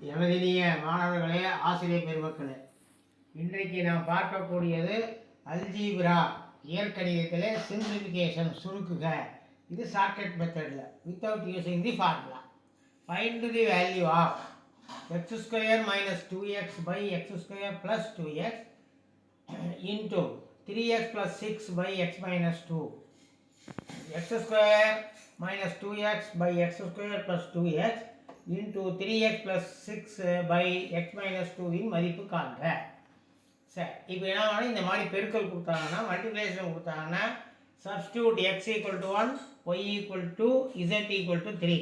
எனதினிய மாணவர்களே ஆசிரியர் பெருமக்களே இன்றைக்கு நாம் பார்க்கக்கூடியது அல்ஜீப்ரா இயற்கணிதத்திலே சிம்பிளிஃபிகேஷன் சுருக்குக. இது ஷார்ட்கட் மெத்தடில் without using the formula find the value of x square minus two x by x square plus two x into three x plus six by x minus two x square minus two x by x square plus two x into three x plus six by x minus டூவின் மதிப்பு காண்க. சரி இப்போ என்ன இந்த மாதிரி பெருக்கல் கொடுத்தாங்கன்னா multiplication கொடுத்தாங்கன்னா substitute x equal to one y equal to z equal to three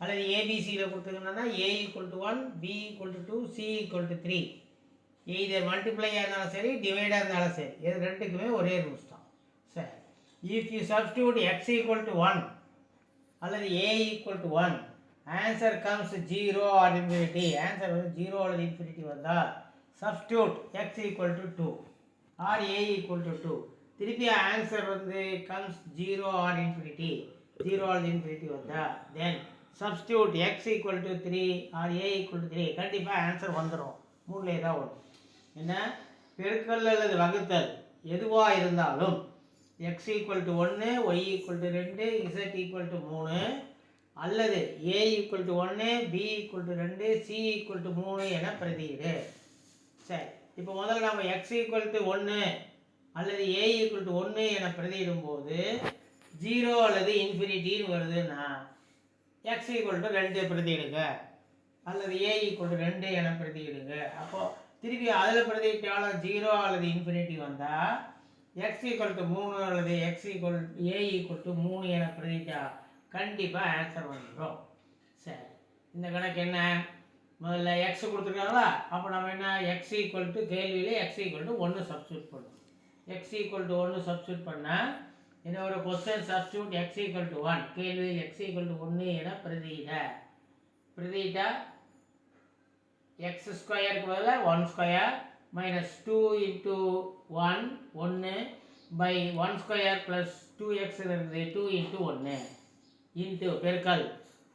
அல்லது ஏபிசியில் கொடுத்துருக்கணும்னா a equal to one b equal to two c equal to three இது மல்டிப்ளையாக இருந்தாலும் சரி டிவைடாக இருந்தாலும் சரி. இது ரெண்டுக்குமே ஒரே ரூல்ஸ் தான். சரி. If you substitute x equal to one அல்லது a equal to one answer comes zero or infinity answer வந்து ஜீரோ அல்லது இன்ஃபினிட்டி வந்தால் substitute x equal to two or a equal to two திருப்பி ஆன்சர் வந்து comes zero or infinity zero அல்லது infinity வந்தால் then substitute x equal to three or a equal to three கண்டிப்பாக answer வந்துடும் மூணுலேயே ஏதாவது ஒன்று என்ன? பெருக்கல் அல்லது வகுத்தல் எதுவாக இருந்தாலும் எக்ஸ் ஈக்குவல் டு ஒன்று ஒய் ஈக்குவல் டு ரெண்டு இசட் ஈக்குவல் டு மூணு அல்லது ஏ ஈக்குவல் டு ஒன்று பி ஈக்குவல் டு ரெண்டு சி ஈக்குவல் டு மூணு என பிரதியீடு. சரி இப்போ முதல்ல நம்ம எக்ஸ் ஈக்குவல் டு ஒன்று அல்லது ஏ ஈக்குவல் டு ஒன்று என பிரதியிடும்போது ஜீரோ அல்லது இன்ஃபினிட்டின்னு வருதுன்னா எக்ஸ் ஈக்குவல் டு ரெண்டு பிரதியிடுங்க. அல்லது ஏ ஈக்குவல் டு ரெண்டு என பிரதியிடுங்க. அப்போது திருப்பி அதில் பிரதியிட்டாலும் ஜீரோ அல்லது இன்ஃபினிட்டி வந்தால் எக்ஸ் ஈக்குவல் டு மூணு அல்லது x equal a equal to மூணு என பிரதிட்டா கண்டிப்பாக ஆன்சர் வந்துடும் சரி. இந்த கணக்கு என்ன? முதல்ல எக்ஸ் கொடுத்துருக்காங்களா? அப்போ நம்ம என்ன? எக்ஸ் ஈக்குவல் டு கேள்வியில் எக்ஸ் ஈக்குவல் டு ஒன்று சப்ஸ்டியூட் பண்ணும் எக்ஸ் ஈக்குவல் டு ஒன்று சப்ஸ்டியூட் பண்ணால் என்ன ஒரு question substitute x equal to one கேள்வியில் எக்ஸ் ஈக்குவல் டு ஒன்று என பிரதியிட. பிரதியிட்டா எக்ஸ் ஸ்கொயருக்கு பதிலாக one square minus two into one ஒன்று by one square plus two x இருக்குது டூ இன்ட்டு ஒன்று இன்ட்டு பெருக்கல்.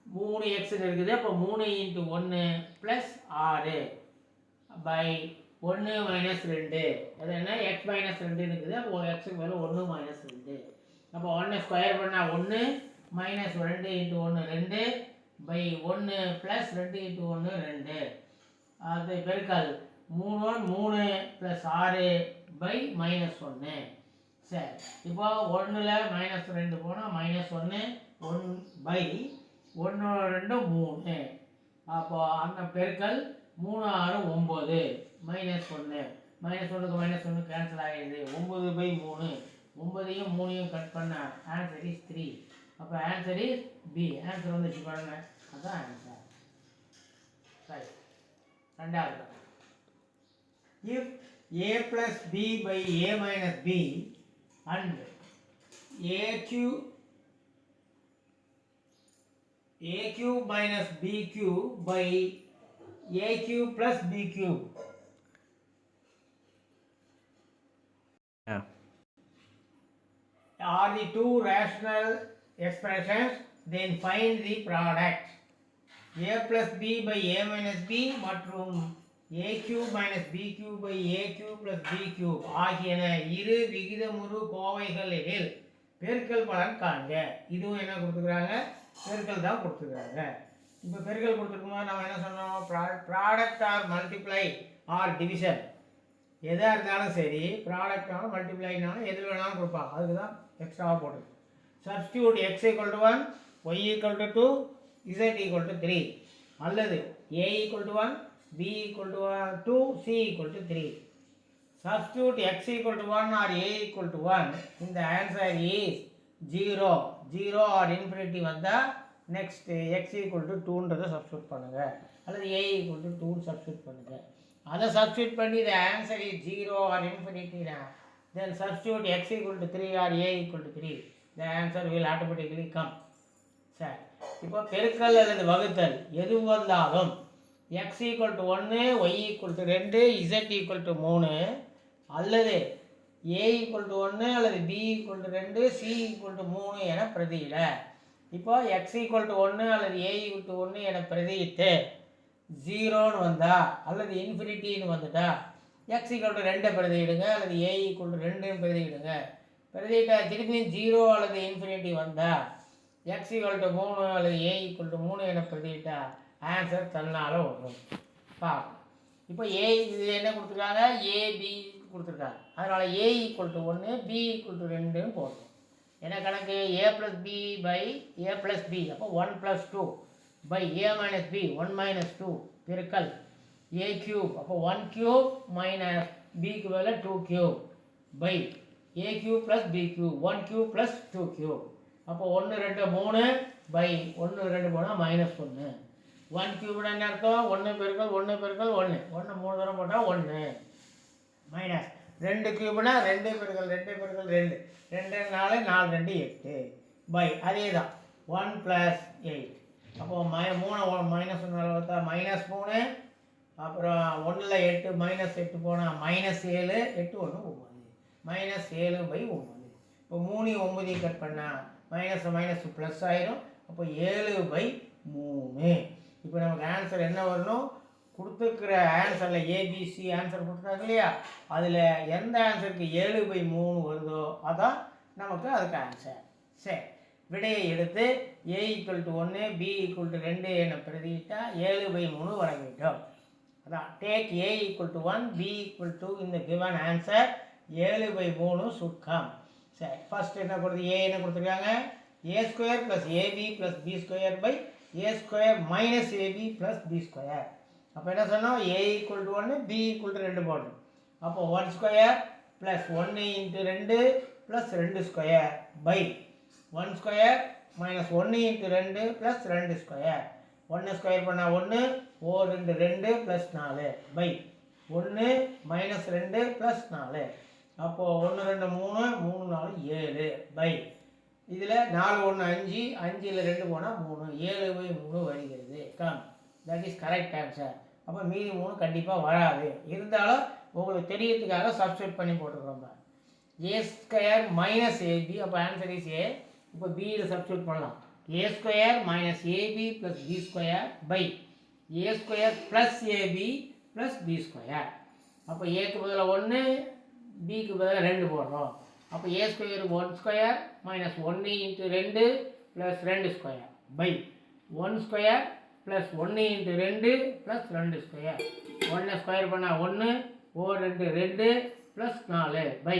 மூணு எக்ஸ் இருக்குது அப்போ மூணு இன்ட்டு ஒன்று ப்ளஸ் ஆறு பை ஒன்று மைனஸ் ரெண்டு. அது என்ன? எக்ஸ் மைனஸ் ரெண்டுன்னு இருக்குது அப்போ எக்ஸுக்கு மேலே ஒன்று மைனஸ் ரெண்டு. அப்போ ஒன்று ஸ்கொயர் பண்ணால் ஒன்று மைனஸ் ரெண்டு இன்ட்டு ஒன்று ரெண்டு பை ஒன்று ப்ளஸ் ரெண்டு இன்ட்டு ஒன்று ரெண்டு. அது பெருக்கல். மூணு ஒன் மூணு ப்ளஸ் ஆறு பை மைனஸ் ஒன்று சரி. இப்போ ஒன்றில் மைனஸ் ரெண்டு போனால் மைனஸ் ஒன்று ஒன் பை ஒன்று ரெண்டு மூணு. அப்போ அந்த பெருக்கல் மூணு ஆறு ஒம்பது மைனஸ் ஒன்று மைனஸ் ஒன்றுக்கு மைனஸ் ஒன்று கேன்சல் ஆகிடுது ஒம்பது பை மூணு. ஒம்பதையும் மூணையும் கட் பண்ண ஆன்சர் இஸ் த்ரீ அப்போ ஆன்சர் இஸ் பி ஆன்சர் வந்து பாருங்க. அதுதான் ஆன்சர் சரி ரெண்டாவது. If a plus b by a minus b and a cube a cube minus b cube by a cube plus b cube Yeah. are the two rational expressions then find the product a plus b by a minus b மற்றும் a cube minus b cube by a cube plus b cube ஆகியன இரு விகிதமுறு கோவைகளில் பெருக்கல் பலன் காண்க. இதுவும் என்ன கொடுத்துக்கிறாங்க பெருக்கல் தான் கொடுத்துக்கிறாங்க இப்போ பெருக்கல் கொடுத்துருக்கும்போது நம்ம என்ன சொன்னோம்? Product or multiply or division எதாக இருந்தாலும் சரி ப்ராடக்ட்னாலும் மல்டிப்ளைனாலும் எது வேணாலும் கொடுப்பாங்க. அதுக்கு தான் எக்ஸ்ட்ராவாக போட்டுருக்கு. Substitute x equal to one y equal to two z equal to three அல்லது a equal to one b equal to two c equal to three substitute x equal to one or a equal to one இந்த answer is zero zero or infinity வந்தால் next x equal to டூன்றதை substitute பண்ணுங்க. அல்லது ஏ equal to டூன்னு substitute பண்ணுங்கள் அதை substitute பண்ணி the answer is zero or இன்ஃபினிட்டினா then substitute x equal to three or a equal to three the answer will automatically come சரி. இப்போ பெருக்கல் அல்லது வகுத்தல் எது வந்தாலும் எக்ஸ் ஈக்குவல் டு ஒன்று ஒய் ஈக்குவல் டு ரெண்டு இசட் ஈக்குவல் டு மூணு அல்லது ஏ ஈக்குவல் டு ஒன்று அல்லது பி ஈக்குவல் டு ரெண்டு சி ஈக்குவல் டு மூணு என பிரதியிட இப்போ எக்ஸ் ஈக்குவல் டு ஒன்று அல்லது ஏ ஈக்குவல் டு ஒன்று என பிரதியிட்டு ஜீரோன்னு வந்தா அல்லது இன்ஃபினிட்டின்னு வந்துட்டா எக்ஸ் ஈக்குவல் டு ரெண்டை பிரதியிடுங்க அல்லது ஏ ஈக்குவல் டு ரெண்டுன்னு பிரதியிடுங்க பிரதியிட்டா திருப்பியும் ஜீரோ அல்லது இன்ஃபினிட்டி வந்தா எக்ஸ் ஈக்குவல் டு மூணு அல்லது ஏ ஈக்குவல் டு மூணு என பிரதியிட்டா ஆன்சர் தன்னால் வரும். பார்க்கணும் இப்போ ஏ இது என்ன கொடுத்துருக்காங்க? ஏபி கொடுத்துருக்காங்க. அதனால் ஏ ஈக்குவல் டு ஒன்று பி ஈக்குவல் டு ரெண்டுன்னு போடணும் என்ன கணக்கு? A plus b by a plus b அப்போ one plus two by a minus b one minus two பெருக்கல். ஏ கியூப் அப்போ ஒன் கியூப் மைனஸ் பிக்கு பதில் two cube by a cube plus b cube one cube plus two cube அப்போ ஒன்று ரெண்டு மூணு by ஒன்று ரெண்டு மூணு மைனஸ் ஒன்று ஒன் கியூப்னா என்ன அர்த்தம்? ஒன்று பெருக்கள் ஒன்று பெருக்கள் ஒன்று ஒன்று மூணு தரம் போட்டால் ஒன்று மைனஸ் ரெண்டு கியூப்னா ரெண்டு பெருக்கள் ரெண்டு பெருக்கள் ரெண்டு. ரெண்டு நாலு நாலு ரெண்டு எட்டு. பை அதே தான் ஒன் ப்ளஸ் எயிட் அப்போது மை மூணு மைனஸ் ஒன்று பார்த்தா மைனஸ் மூணு. அப்புறம் ஒன்றில் எட்டு மைனஸ் எட்டு போனால் மைனஸ் ஏழு எட்டு ஒன்று ஒம்பது மைனஸ் ஏழு பை ஒம்பது இப்போ மூணு ஒம்பதையும் கட் பண்ணால் மைனஸ் மைனஸ் ப்ளஸ் ஆயிரும். அப்போ ஏழு பை மூணு. இப்போ நமக்கு ஆன்சர் என்ன வரணும்? கொடுத்துருக்கிற ஆன்சரில் ஏபிசி ஆன்சர் கொடுத்துருக்காங்க இல்லையா? அதில் எந்த ஆன்சருக்கு ஏழு பை மூணு வருதோ அதான் நமக்கு அதுக்கு ஆன்சர் சரி. விடையை எடுத்து ஏ ஈக்குவல் டு ஒன்று பி ஈக்குவல் டு ரெண்டு என பிரதியிட்டா ஏழு பை மூணு வர வேண்டும் அதான். Take a equal to one b equal to இந்த கிவன் ஆன்சர் ஏழு பை மூணு சுக்கம் சரி. ஃபஸ்ட்டு என்ன கொடுத்து ஏ என்ன கொடுத்துருக்காங்க? A square plus a b plus b square by a square minus a b plus b square அப்போ என்ன சொன்னோம்? ஏ ஈக்குவல் டு ஒன்று பி ஈக்குவல் டு ரெண்டு போடணும். அப்போ ஒன் ஸ்கொயர் ப்ளஸ் ஒன்று இன்ட்டு ரெண்டு ப்ளஸ் ரெண்டு square by one square minus ஒன்று இன்ட்டு ரெண்டு ப்ளஸ் ரெண்டு ஸ்கொயர் ஒன்று ஸ்கொயர் பண்ணால் ஒன்று ஓ ரெண்டு ரெண்டு ப்ளஸ் நாலு பை ஒன்று மைனஸ் ரெண்டு ப்ளஸ் நாலு. அப்போது ஒன்று ரெண்டு மூணு மூணு நாலு ஏழு பை இதில் நாலு ஒன்று அஞ்சு அஞ்சில் ரெண்டு போனால் மூணு. ஏழு பை மூணு வருகிறது. Come that is correct answer அப்போ மீதி மூணு கண்டிப்பாக வராது. இருந்தாலும் உங்களுக்கு தெரியறதுக்காக சப்ஸ்டியூட் பண்ணி போட்டுருக்கோம் ஏ ஸ்கொயர் மைனஸ் ஏபி அப்போ ஆன்சர் இஸ் ஏ இப்போ பியில் சப்ஸ்டியூட் பண்ணலாம். A square minus AB plus B square by A square plus AB plus B square அப்போ ஏக்கு பதிலாக ஒன்று பிக்கு பதிலாக ரெண்டு போடுறோம். அப்போ A square one square minus ஒன்று இன்ட்டு ரெண்டு ப்ளஸ் ரெண்டு square by one square plus ஒன்று இன்ட்டு ரெண்டு ப்ளஸ் ரெண்டு ஸ்கொயர் ஒன்று ஸ்கொயர் பண்ணால் ஒன்று ஓ ரெண்டு ரெண்டு ப்ளஸ் நாலு பை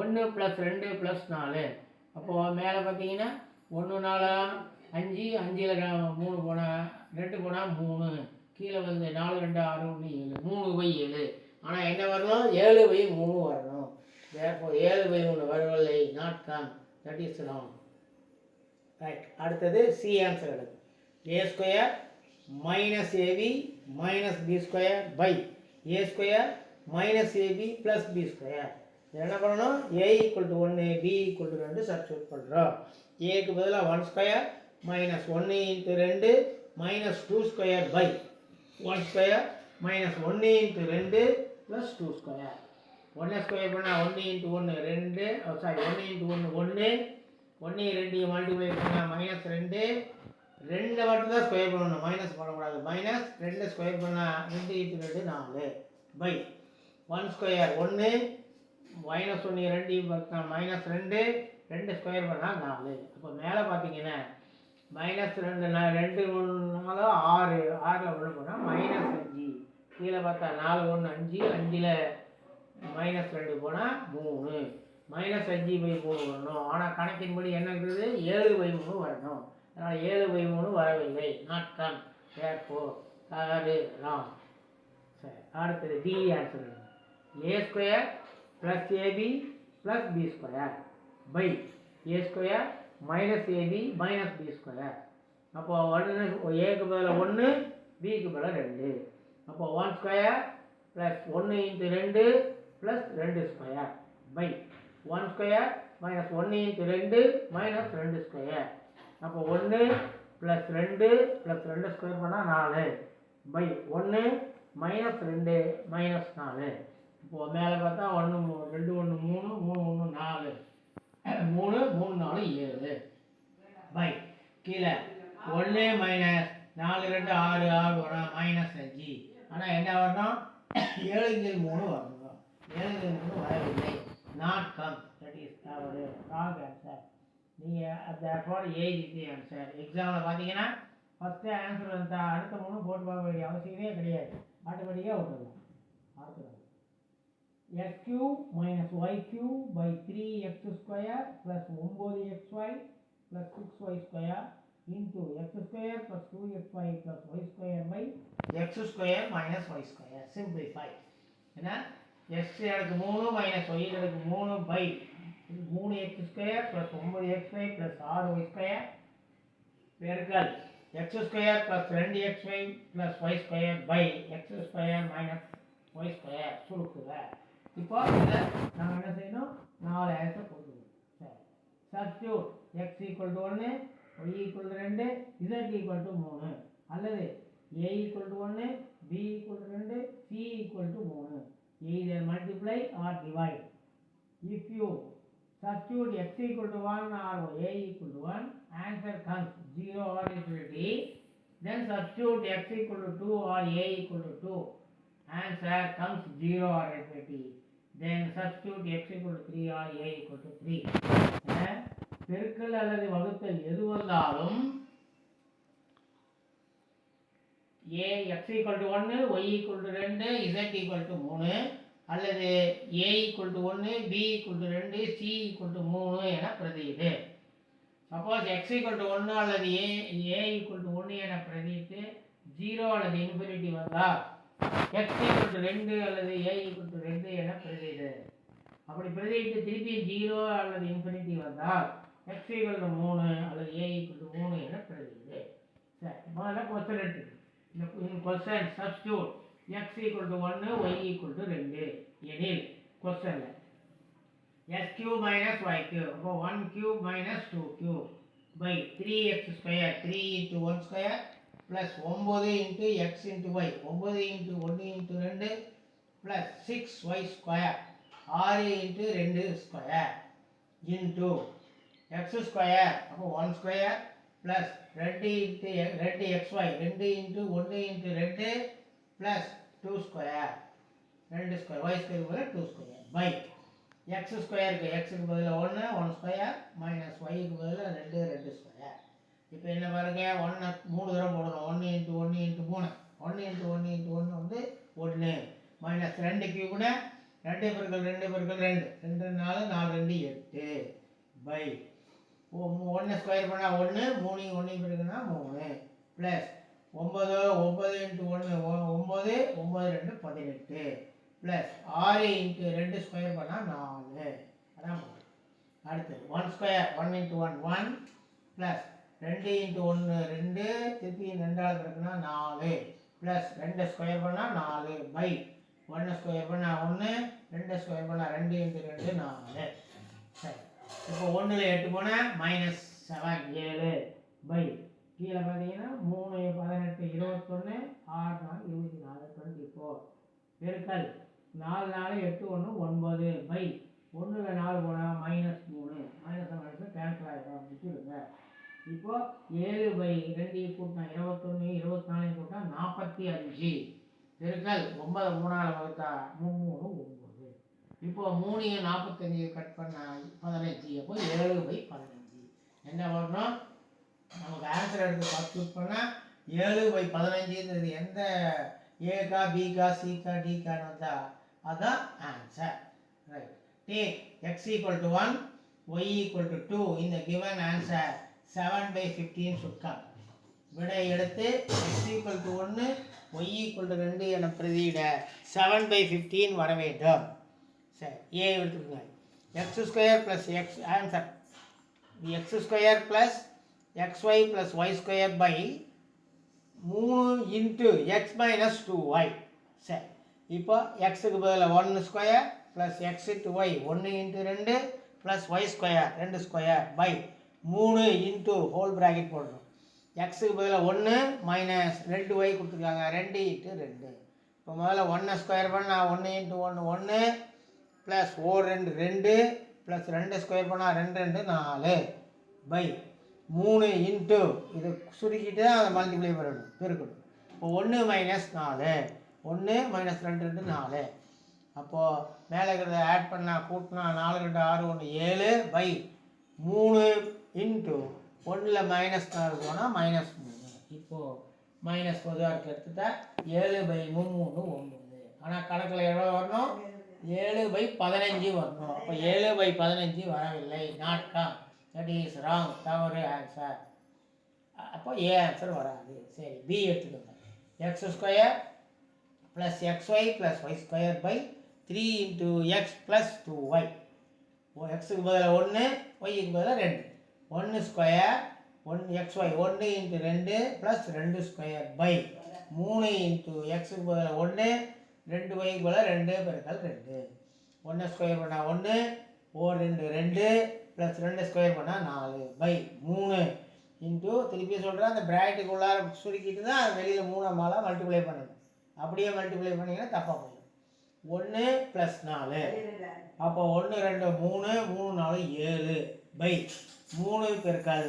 ஒன்று ப்ளஸ் ரெண்டு ப்ளஸ் நாலு. அப்போது மேலே பார்த்தீங்கன்னா ஒன்று நாலா அஞ்சு அஞ்சில் மூணு போனால் ரெண்டு போனால் மூணு. கீழே வந்து நாலு ரெண்டு ஆறு ஒன்று ஏழு. மூணு பை ஏழு. ஆனால் என்ன வரணும் ஏழு பை மூணு வரணும் therefore ஏழு பை வரவில்லை not come that is wrong right அடுத்தது சி ஆன்சர் எடுக்கும் A square minus AB minus B square by A square minus AB plus B square என்ன பண்ணணும்? ஏ ஈக்குவல் டு ஒன்று பி ஈக்குவல் டு ரெண்டு substitute பண்ணுறோம் ஏக்கு பதிலாக ஒன் ஸ்கொயர் மைனஸ் ஒன்று இன்ட்டு ரெண்டு minus two square by one square minus ஒன்று இன்ட்டு ரெண்டு ப்ளஸ் டூ ஸ்கொயர் ஒன்றை ஸ்கொயர் பண்ணால் ஒன்று இன்ட்டு ஒன்று ரெண்டு oh, சாரி ஒன்று இன்ட்டு ஒன்று ஒன்று ஒன்று ரெண்டையும் மல்டிப்ளை பண்ணால் மைனஸ் ரெண்டு ரெண்டை மட்டும் தான் ஸ்கொயர் பண்ணணும். மைனஸ் பண்ணக்கூடாது மைனஸ் ரெண்டு ஸ்கொயர் பண்ணால் ரெண்டு இன்ட்டு ரெண்டு நாலு. பை. ஒன் ஸ்கொயர் ஒன்று மைனஸ் ஒன்று ரெண்டு பார்த்தா மைனஸ் ரெண்டு ரெண்டு ஸ்கொயர் பண்ணால் நாலு. அப்போ மேலே பார்த்தீங்கன்னா மைனஸ் ரெண்டு நான் ரெண்டு ஒன்றுனாலும் ஆறு. ஆறில் ஒன்று போனால் மைனஸ் அஞ்சு. கீழே பார்த்தா நாலு ஒன்று அஞ்சு. அஞ்சில் மைனஸ் ரெண்டு போனால் மூணு. மைனஸ் அஞ்சு பை மூணு வரணும். ஆனால் கணக்கின்படி என்ன இருக்குது? ஏழு பை மூணு வரணும். அதனால் ஏழு பை மூணு வரவில்லை. நாட் கம் தேர்ஃபோ ஆறு ராங் சரி அடுத்தது D answer A square plus AB plus B square by A square minus AB minus B square அப்போ ஒன்று ஏக்கு பதில் ஒன்று பிக்கு பதில் ரெண்டு. அப்போ ஒன் ஸ்கொயர் ப்ளஸ் ஒன்று இன்ட்டு ரெண்டு ப்ளஸ் ரெண்டு square by one square minus ஒன்று இன்ட்டு ரெண்டு மைனஸ் ரெண்டு ஸ்கொயர் அப்போ ஒன்று ப்ளஸ் ரெண்டு ப்ளஸ் ரெண்டு ஸ்கொயர் பண்ணால் நாலு. பை ஒன்று மைனஸ் ரெண்டு மைனஸ் நாலு. இப்போது மேலே பார்த்தா ஒன்று மூ- ரெண்டு ஒன்று மூணு மூணு ஒன்று நாலு. மூணு மூணு நாலு ஏழு. பை கீழே ஒன்று மைனஸ் நாலு ரெண்டு ஆறு ஆறு வரும் மைனஸ் அஞ்சு. ஆனால் என்ன வரணும்? ஏழு மூணு வரணும். ஏழுங்கில் மூணு வரவில்லை நாட் கம் தட் இஸ் அவர் ராங் ஆன்சர் நீங்கள் therefore A is the answer எக்ஸாமில் பார்த்தீங்கன்னா ஃபஸ்ட்டு ஆன்சர் வந்தா அடுத்த மூணு போட்டு பார்க்க வேண்டிய அவசியமே கிடையாது ஆட்டோமேட்டிக்காக விட்டுடலாம் அடுத்தது X cube minus Y cube by three X square plus ஒம்பது X Y plus six Y square into X square plus two X Y plus Y square by X square minus Y square simplify ஏன்னா X எனக்கு மூணு minus Y எனக்கு மூணு by மூணு X square plus ஒம்பது X Y plus ஆறு Y square பெருக்கல். X square plus ரெண்டு X Y plus Y square by X square minus Y square சுருக்குக. இப்போ இதை நம்ம என்ன செய்யணும்? நாலு ஆன்சர் கொடுக்கணும் சரி. சப்ஸ்டியூட் எக்ஸ் ஈக்குவல் டு ஒன்று ஒய் ஈக்குவல் டு ரெண்டு இசட் ஈக்குவல் டு மூணு. அல்லது ஏ ஈக்குவல் டு ஒன்று பி ஈக்குவல் டு ரெண்டு சி ஈக்குவல் டு மூணு. Either multiply or divide. if you substitute x equal to 1 or a equal to 1 answer comes 0 or infinity then substitute x equal to 2 or a equal to 2 answer comes 0 or infinity then substitute x equal to 3 or a equal to 3 பெருக்கல் அல்லது வகுத்தல் எது வந்தாலும் A X equal to ஒன்று Y equal to ரெண்டு Z equal to மூணு அல்லது ஏ equal to ஒன்று பி ஈக்குவல் டு ரெண்டு சி ஈக்குவல் டு மூணு என பிரதியிடு சப்போஸ் எக்ஸ் ஈக்குவல் டு ஒன்று அல்லது ஏ ஏ ஈக்குவல் டு ஒன்று என பிரதியிட்டு ஜீரோ அல்லது இன்ஃபினிட்டி வந்தால் எக்ஸ் ஈக்குவல் டு ரெண்டு அல்லது ஏ ஈக்குவல் டு ரெண்டு என பிரதியிடு அப்படி பிரதியிட்டு திருப்பி ஜீரோ அல்லது இன்ஃபினிட்டி வந்தால் எக்ஸ் ஈக்குவல் டு மூணு அல்லது ஏ ஈக்குவல் டு மூணு என பிரதியிடு சரி முதல்ல கொஸ்டின் எடுத்து இந்த question substitute X equal to ஒன்று ஒய் ஈக்குவல் டு ரெண்டு. எனில் கொஸ்டனில் X cube minus Y cube அப்போ one cube minus two cube by three X square three into one square plus ஒம்பது இன்ட்டு எக்ஸ் இன்ட்டு ஒய் ஒம்பது into ஒன்று into ரெண்டு plus six Y square ஆறு into ரெண்டு square into X square அப்போ one square plus ரெண்டு into ரெண்டு X Y ரெண்டு இன்ட்டு ஒன்று இன்ட்டு ரெண்டு ப்ளஸ் டூ ஸ்கொயர் ரெண்டு ஸ்கொயர் ஒய் ஸ்கொயர் பதில் டூ ஸ்கொயர் பை எக்ஸ் ஸ்கொயருக்கு எக்ஸுக்கு பதிலாக ஒன்று ஒன் ஸ்கொயர் மைனஸ் ஒய்க்கு பதிலாக ரெண்டு ரெண்டு ஸ்கொயர் இப்போ என்ன பாருங்க ஒன்று மூணு தடவை போடணும். ஒன்று இன்ட்டு ஒன்று இன்ட்டு மூணு. ஒன்று இன்ட்டு ஒன்று இன்ட்டு ஒன்று வந்து ஒன்று மைனஸ் ரெண்டு கியூப்னா ரெண்டு பெருக்கள் ரெண்டு பெருக்கள் ரெண்டு. ரெண்டு நாலு நாலு ரெண்டு எட்டு. பை ஒன்று ஸ்கொயர் பண்ணால் ஒன்று மூணு ஒன்று பிறகுனா மூணு. ப்ளஸ் ஒம்பது ஒம்பது இன்ட்டு ஒன்று ஒம்பது ஒம்பது ரெண்டு பதினெட்டு. ப்ளஸ் ஆறு இன்ட்டு ரெண்டு ஸ்கொயர் பண்ணால் நாலு. அதான் அடுத்து one square one into one one plus ரெண்டு இன்ட்டு ஒன்று ரெண்டு. திருப்பி ரெண்டாவது இருக்குன்னா நாலு. ப்ளஸ் ரெண்டு ஸ்கொயர் பண்ணால் நாலு பை ஒன்று ஸ்கொயர் பண்ணால் ஒன்று ரெண்டு ஸ்கொயர் பண்ணால் ரெண்டு இன்ட்டு ரெண்டு நாலு. சரி. இப்போ ஒன்றில் எட்டு போனால் மைனஸ் செவன் ஏழு பை கீழே பார்த்தீங்கன்னா மூணு பதினெட்டு இருபத்தொன்று ஆறு நாலு இருபத்தி நாலு டுவெண்ட்டி ஃபோர் பெருக்கல். நாலு நாலு எட்டு ஒன்று ஒன்பது பை ஒன்றில் நாலு போனால் மைனஸ் மூணு. மைனஸ் மைனஸ் கேன்சல் ஆகிடும் விட்டுடுங்க இப்போது ஏழு பை ரெண்டு கூட்டினா இருபத்தொன்று இருபத்தி நாலு கூட்டினா நாற்பத்தி அஞ்சு. பெருக்கல். ஒன்பது மூணாவது வகுத்தா மூணு மூணு இப்போ மூணையும் நாற்பத்தஞ்சு கட் பண்ண பதினஞ்சு அப்போ ஏழு பை பதினஞ்சு. என்ன பண்ணணும் நமக்கு ஆன்சர் எடுத்து சப்ஸ்டியூட் பண்ணால் ஏழு பை பதினஞ்சுன்றது எந்த ஏகா பிகா சிகா டிகான்னு வந்தால் அதான் answer right take X equal to one Y equal to two இந்த given answer seven by fifteen சுட்கம் விடை எடுத்து எக்ஸ் ஈக்குவல் டு ஒன்று ஒய் ஈக்குவல் டு ரெண்டு என பிரதியிட செவன் பை ஃபிஃப்டீன் வர வேண்டும். சரி ஏ எடுத்துக்கோங்க. X square plus X answer X square plus X Y plus Y square by மூணு into X minus two Y சரி. இப்போ எக்ஸுக்கு பதிலாக ஒன்று square plus X into Y ஒன்று இன்ட்டு ரெண்டு ப்ளஸ் ஒய் ஸ்கொயர் ரெண்டு ஸ்கொயர் பை மூணு இன்ட்டு ஹோல் ப்ராக்கெட் போடணும். எக்ஸுக்கு பதிலாக ஒன்று மைனஸ் ரெண்டு ஒய் கொடுத்துருக்காங்க. ரெண்டு இன்ட்டு ரெண்டு. இப்போ முதல்ல ஒன்றை ஸ்கொயர் பண்ணால் ஒன்று இன்ட்டு ஒன்று ஒன்று ப்ளஸ் ஓ ரெண்டு ரெண்டு ப்ளஸ் ரெண்டு ஸ்கொயர் பண்ணால் ரெண்டு ரெண்டு நாலு. பை மூணு இன்ட்டு இது சுருக்கிட்டு தான் அதை மல்டிப்ளை பண்ணணும். பெருக்கணும். இப்போ ஒன்று மைனஸ் நாலு. ஒன்று மைனஸ் ரெண்டு ரெண்டு நாலு. அப்போது மேலே இருக்கிறத ஆட் பண்ணால் கூட்டினா நாலு ரெண்டு ஆறு ஒன்று ஏழு. பை மூணு இன்ட்டு ஒன்றில் மைனஸ் நாலு போனால் மைனஸ் மூணு. இப்போது மைனஸ் பொதுவாக இருக்க எடுத்துட்டா ஏழு பை மூணு ஒம்பது ஆனால் கணக்கில் எவ்வளோ வரணும்? ஏழு பை பதினஞ்சு வரணும். அப்போ ஏழு பை பதினஞ்சு வரவில்லை. Not come that is wrong தவறு ஆன்சர் அப்போ ஏ ஆன்சர் வராது. சரி பி எடுத்துக்கோங்க. X square plus X Y plus Y square by three into X plus two Y எக்ஸுக்கு பதிலாக ஒன்று ஒய்க்கு பதிலாக ரெண்டு. ஒன்று ஸ்கொயர் ஒன் எக்ஸ் ஒய் ஒன்று இன்ட்டு ரெண்டு ப்ளஸ் ரெண்டு ஸ்கொயர் பை மூணு இன்ட்டு எக்ஸுக்கு பதிலாக ஒன்று ரெண்டு ஒய்க்கு போல் ரெண்டு பெருக்கல் ரெண்டு. ஒன்று ஸ்கொயர் பண்ணால் ஒன்று ஓர் ரெண்டு ரெண்டு ப்ளஸ் ரெண்டு ஸ்கொயர் பண்ணால் நாலு. பை மூணு. இன்ட்டு திருப்பி சொல்கிறேன் அந்த ப்ராக்கெட்டுக்குள்ளார சுருக்கிட்டு தான் அது வெளியில் மூணு மாலை மல்டிப்ளை பண்ணணும் அப்படியே மல்டிப்ளை பண்ணிங்கன்னா தப்பாக போயிடும். ஒன்று ப்ளஸ் நாலு. அப்போ ஒன்று ரெண்டு மூணு மூணு நாலு ஏழு. பை மூணு பெருக்கால்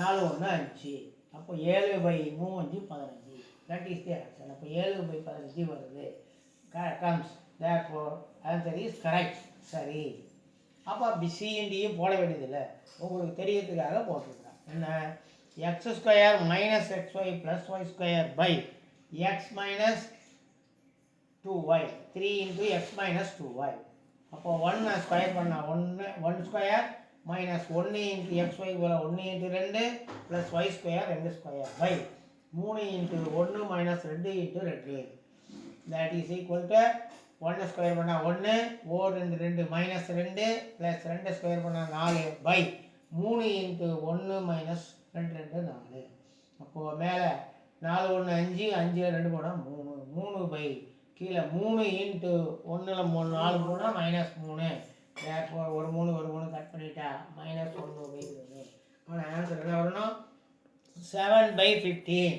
நாலு ஒன்று அஞ்சு. அப்போ ஏழு பை மூணு அஞ்சு பதினஞ்சு. தட் இஸ் தி ஆன்சர் அப்போ ஏழு பை பதினஞ்சு வருது. Comes therefore answer is correct சரி. அப்போ பிசிஎன்டியும் போட வேண்டியதில்லை. உங்களுக்கு தெரியறதுக்காக போட்டிருக்கிறேன் என்ன? X square minus X Y plus Y square by X minus two Y three into X minus two Y அப்போ ஒன்று ஸ்கொயர் பண்ணால் ஒன்று ஒன் ஸ்கொயர் மைனஸ் ஒன்று இன்ட்டு எக்ஸ் ஒய் ஒன்று இன்ட்டு ரெண்டு ப்ளஸ் ஒய் ஸ்கொயர் ரெண்டு ஸ்கொயர் பை மூணு into ஒன்று மைனஸ் ரெண்டு இன்ட்டு ரெண்டு. தட் இஸ் ஈக்குவல் டு ஒன்று ஸ்கொயர் பண்ணால் ஒன்று ஓ ரெண்டு ரெண்டு மைனஸ் ரெண்டு ப்ளஸ் ரெண்டு ஸ்கொயர் பண்ணால் நாலு பை மூணு இன்ட்டு ஒன்று மைனஸ் ரெண்டு ரெண்டு நாலு. அப்போது மேலே நாலு ஒன்று அஞ்சு அஞ்சு ரெண்டு போனால் மூணு. மூணு பை கீழே மூணு இன்ட்டு ஒன்றில் மூணு நாலு போனால் மைனஸ் மூணு. ஒரு மூணு ஒரு மூணு கட் பண்ணிட்டா மைனஸ் ஒன்று பை மூணு. ஆனால் ஆன்சர் என்ன வரணும்? செவன் பை ஃபிஃப்டீன்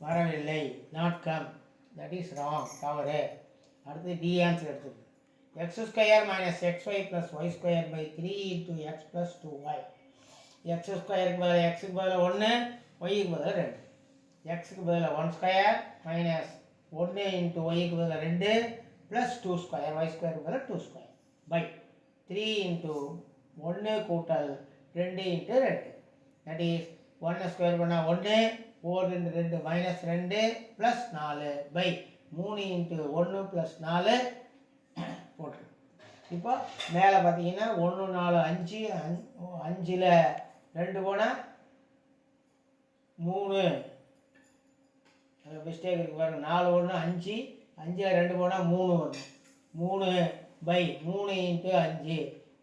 வரவில்லை. Not come that is wrong தவறு. அடுத்து டி ஆன்சர் எடுத்துக்கு. X square minus X Y plus Y square by three into X plus two Y X ஸ்கொயருக்கு பதில் எக்ஸுக்கு பதில் ஒன்று ஒய்க்கு பதில் ரெண்டு. எக்ஸுக்கு பதில் ஒன் ஸ்கொயர் மைனஸ் ஒன்று இன்ட்டு ஒய்க்கு பதில் ரெண்டு ப்ளஸ் டூ ஸ்கொயர் ஒய் ஸ்கொயருக்கு பதிலாக two square by three into ஒன்று கூட்டல் ரெண்டு இன்ட்டு ரெண்டு. தட் இஸ் ஒன்று ஸ்கொயர் பண்ணால் ஒன்று ஓர் ரெண்டு ரெண்டு மைனஸ் ரெண்டு ப்ளஸ் நாலு பை மூணு இன்ட்டு ஒன்று ப்ளஸ் நாலு போட்டு இப்போ மேலே பார்த்தீங்கன்னா ஒன்று நாலு அஞ்சு அஞ் அஞ்சில் ரெண்டு போனால் மூணு. மிஸ்டேக் இருக்கு பாருங்க. நாலு ஒன்று அஞ்சு அஞ்சில் ரெண்டு போனால் மூணு. வரும் மூணு பை மூணு இன்ட்டு அஞ்சு.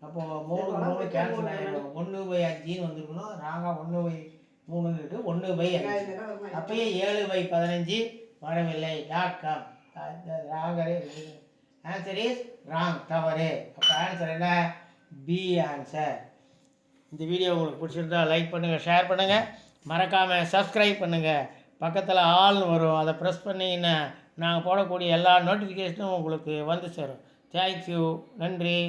அப்போது மூணு மூணு கேன்சல் ஆகிடும் ஒன்று பை அஞ்சுன்னு வந்திருக்கணும். ராங்காக ஒன்று பை மூணுன்னு இருக்கு ஒன்று பை அஞ்சு. அப்பயே ஏழு பை பதினஞ்சு வரவில்லை. டாட் காம் ராங்கரே ஆன்சர் இஸ் ராங் தவறு. அப்போ ஆன்சர் என்ன? பி ஆன்சர் இந்த வீடியோ உங்களுக்கு பிடிச்சிருந்தா லைக் பண்ணுங்கள் ஷேர் பண்ணுங்கள் மறக்காமல் சப்ஸ்கிரைப் பண்ணுங்கள் பக்கத்தில் ஆள்னு வரும். அதை ப்ரெஸ் பண்ணிங்கன்னா நாங்கள் போடக்கூடிய எல்லா நோட்டிஃபிகேஷனும் உங்களுக்கு வந்து சேரும். தேங்க்யூ நன்றி.